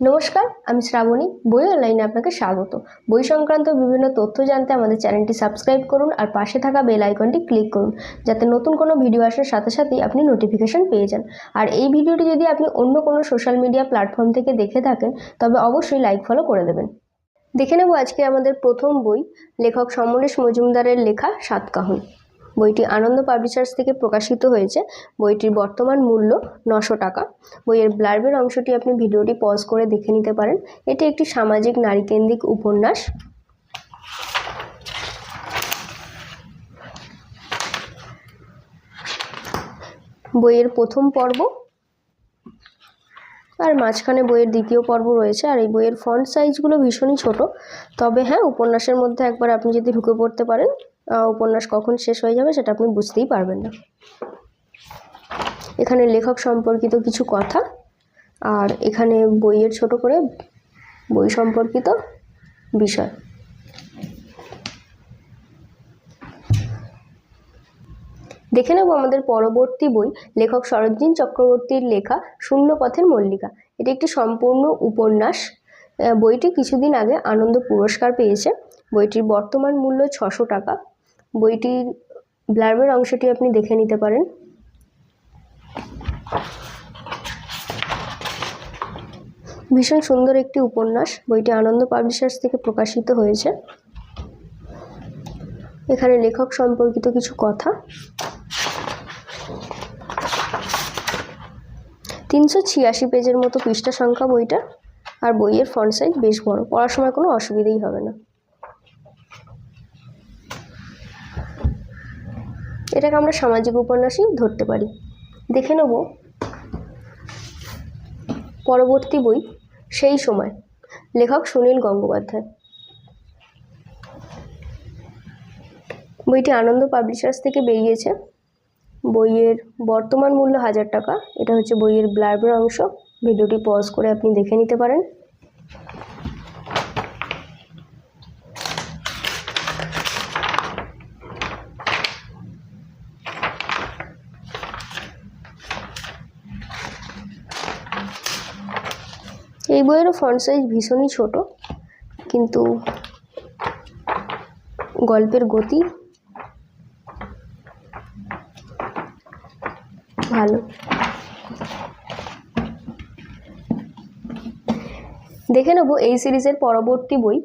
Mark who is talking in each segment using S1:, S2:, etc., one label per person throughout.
S1: নমস্কার, আমি শ্রাবণী। বই অনলাইনে আপনাকে স্বাগত। বই সংক্রান্ত বিভিন্ন তথ্য জানতে আমাদের চ্যানেলটি সাবস্ক্রাইব করুন আর পাশে থাকা বেল আইকনটি ক্লিক করুন, যাতে নতুন কোনো ভিডিও আসার সাথে সাথেই আপনি নোটিফিকেশন পেয়ে যান। আর এই ভিডিওটি যদি আপনি অন্য কোনো সোশ্যাল মিডিয়া প্ল্যাটফর্ম থেকে দেখে থাকেন, তবে অবশ্যই লাইক ফলো করে দেবেন। দেখে নেব আজকে আমাদের প্রথম বই, লেখক সমরেশ মজুমদারের লেখা সাতকাহন বইটি আনন্দ পাবলিশার্স থেকে প্রকাশিত হয়েছে। বইটির বর্তমান মূল্য নশো টাকা। বইয়ের ব্লার্বের অংশটি আপনি ভিডিওটি পজ করে দেখে নিতে পারেন। এটি একটি সামাজিক নারীকেন্দ্রিক উপন্যাস। বইয়ের প্রথম পর্ব। আর মাঝখানে বইয়ের দ্বিতীয় পর্ব রয়েছে। আর এই বইয়ের ফন্ট সাইজগুলো ভীষণই ছোট। তবে হ্যাঁ উপন্যাসের মধ্যে একবার আপনি যদি ঢুকে পড়তে পারেন উপন্যাস কখন শেষ হয়ে যাবে সেটা আপনি বুঝতেই পারবেন না। এখানে লেখক সম্পর্কিত কিছু কথা আর এখানে বইয়ের ছোট করে বই সম্পর্কিত বিষয়। দেখে নেব আমাদের পরবর্তী বই, লেখক শরৎজিৎ চক্রবর্তীর লেখা শূন্য পথের মল্লিকা। এটি একটি সম্পূর্ণ উপন্যাস। বইটি কিছুদিন আগে আনন্দ পুরস্কার পেয়েছে। বইটির বর্তমান মূল্য ছশো টাকা। বইটির ব্লার্বের অংশটি আপনি দেখে নিতে পারেন। ভীষণ সুন্দর একটি উপন্যাস। বইটি আনন্দ পাবলিশার্স থেকে প্রকাশিত হয়েছে। এখানে লেখক সম্পর্কিত কিছু কথা। তিনশো ছিয়াশি পেজের মতো পৃষ্ঠা সংখ্যা বইটা আর বইয়ের ফন্ট সাইজ বেশ বড়। পড়ার সময় কোনো অসুবিধেই হবে না। এটাকে আমরা সামাজিক উপন্যাসই ধরতে পারি। দেখে নেব পরবর্তী বই সেই সময়, লেখক সুনীল গঙ্গোপাধ্যায়। বইটি আনন্দ পাবলিশার্স থেকে বেরিয়েছে। বইয়ের বর্তমান মূল্য হাজার টাকা। এটা হচ্ছে বইয়ের ব্লার্বের অংশ। ভিডিওটি পজ করে আপনি দেখে নিতে পারেন। এই বইয়েরও ফন্ট সাইজ ভীষণই ছোট, কিন্তু গল্পের গতি ভালো। দেখে নেব এই সিরিজের পরবর্তী বই।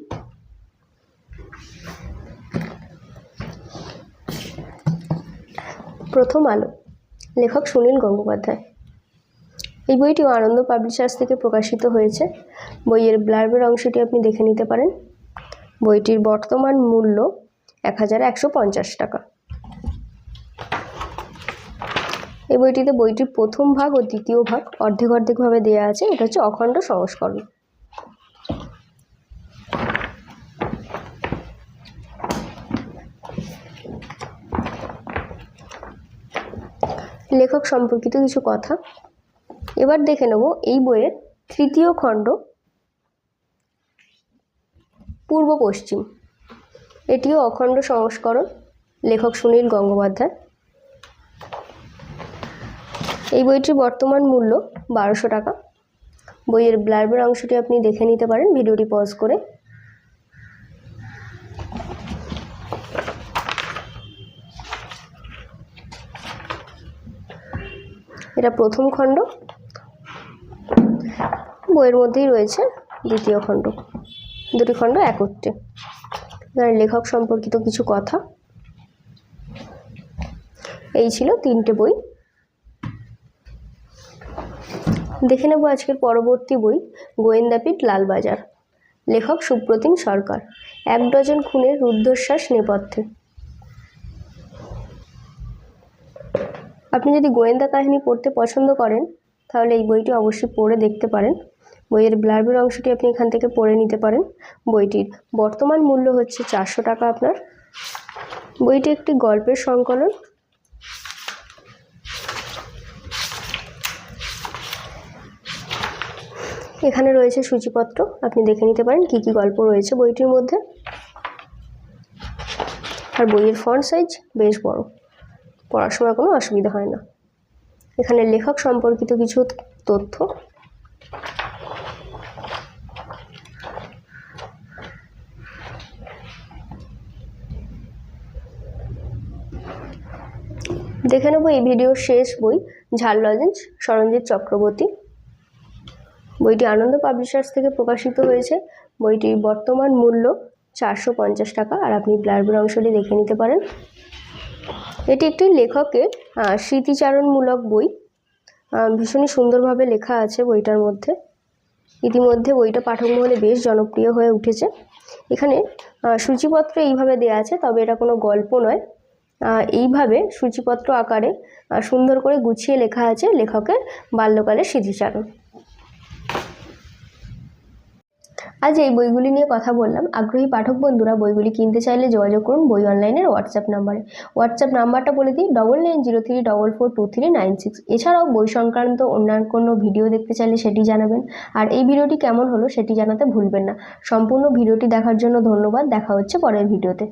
S1: প্রথম আলো, লেখক সুনীল গঙ্গোপাধ্যায়। এই বইটিও আনন্দ পাবলিশার্স থেকে প্রকাশিত হয়েছে। বইয়ের ব্লার্বের অংশটি আপনি দেখে নিতে পারেন। বইটির বর্তমান মূল্য এক হাজার একশো পঞ্চাশ টাকা। এই বইটিতে বইটির প্রথম ভাগ ও দ্বিতীয় ভাগ অর্ধেক অর্ধেকভাবে দেওয়া আছে। এটা হচ্ছে অখণ্ড সংস্করণ। লেখক সম্পর্কিত কিছু কথা এবার দেখে নেব এই বইয়ের তৃতীয় খণ্ড, পূর্ব পশ্চিম। এটিও অখণ্ড সংস্করণ, লেখক সুনীল গঙ্গোপাধ্যায়। এই বইটির বর্তমান মূল্য বারোশো টাকা। বইয়ের ব্লার্বের অংশটি আপনি দেখে নিতে পারেন, ভিডিওটি পজ করে। এটা প্রথম খণ্ড বইয়ের মধ্যেই রয়েছে দ্বিতীয় খণ্ড। দুটি খণ্ড একত্রে। এখানে লেখক সম্পর্কিত কিছু কথা। এই ছিল তিনটে বই। দেখে নেব আজকের পরবর্তী বই গোয়েন্দাপীঠ লালবাজার। লেখক সুপ্রতিম সরকার, এক ডজন খুনের রুদ্ধশ্বাস নেপথ্যে। আপনি যদি গোয়েন্দা কাহিনী পড়তে পছন্দ করেন, তাহলে এই বইটি অবশ্যই পড়ে দেখতে পারেন। বইয়ের ব্লার্বের অংশটি আপনি এখান থেকে পড়ে নিতে পারেন। বইটির বর্তমান মূল্য হচ্ছে চারশো টাকা আপনার। বইটি একটি গল্পের সংকলন। এখানে রয়েছে সূচিপত্র। আপনি দেখে নিতে পারেন কি কি গল্প রয়েছে বইটির মধ্যে। আর বইয়ের ফন্ট সাইজ বেশ বড়। পড়ার সময় কোনো অসুবিধা হয় না। এখানে লেখক সম্পর্কিত কিছু তথ্য। দেখে নেব এই ভিডিওর শেষ বই, ঝাল লজেন্স সরঞ্জিৎ চক্রবর্তী। বইটি আনন্দ পাবলিশার্স থেকে প্রকাশিত হয়েছে। বইটির বর্তমান মূল্য চারশো পঞ্চাশ টাকা আর আপনি ব্লারবের অংশটি দেখে নিতে পারেন। এটি একটি লেখকের স্মৃতিচারণমূলক বই। ভীষণই সুন্দরভাবে লেখা আছে বইটার মধ্যে। ইতিমধ্যে বইটা পাঠক মহলে বেশ জনপ্রিয় হয়ে উঠেছে। এখানে সূচিপত্র এইভাবে দেওয়া আছে, তবে এটা কোনো গল্প নয়। এইভাবে সূচিপত্র আকারে সুন্দর করে গুছিয়ে লেখা আছে লেখকের বাল্যকালের স্মৃতিচারণ। আজ এই বইগুলি নিয়ে কথা বললাম। আগ্রহী পাঠক বন্ধুরা বইগুলি কিনতে চাইলে যোগাযোগ করুন বই অনলাইনের হোয়াটসঅ্যাপ নাম্বারে। হোয়াটসঅ্যাপ নাম্বারটা বলে দিই double nine zero three double four two three nine six এছাড়াও বই সংক্রান্ত অন্যান্য কোনো ভিডিও দেখতে চাইলে সেটি জানাবেন। আর এই ভিডিওটি কেমন হলো সেটি জানাতে ভুলবেন না। সম্পূর্ণ ভিডিওটি দেখার জন্য ধন্যবাদ। দেখা হচ্ছে পরের ভিডিওতে।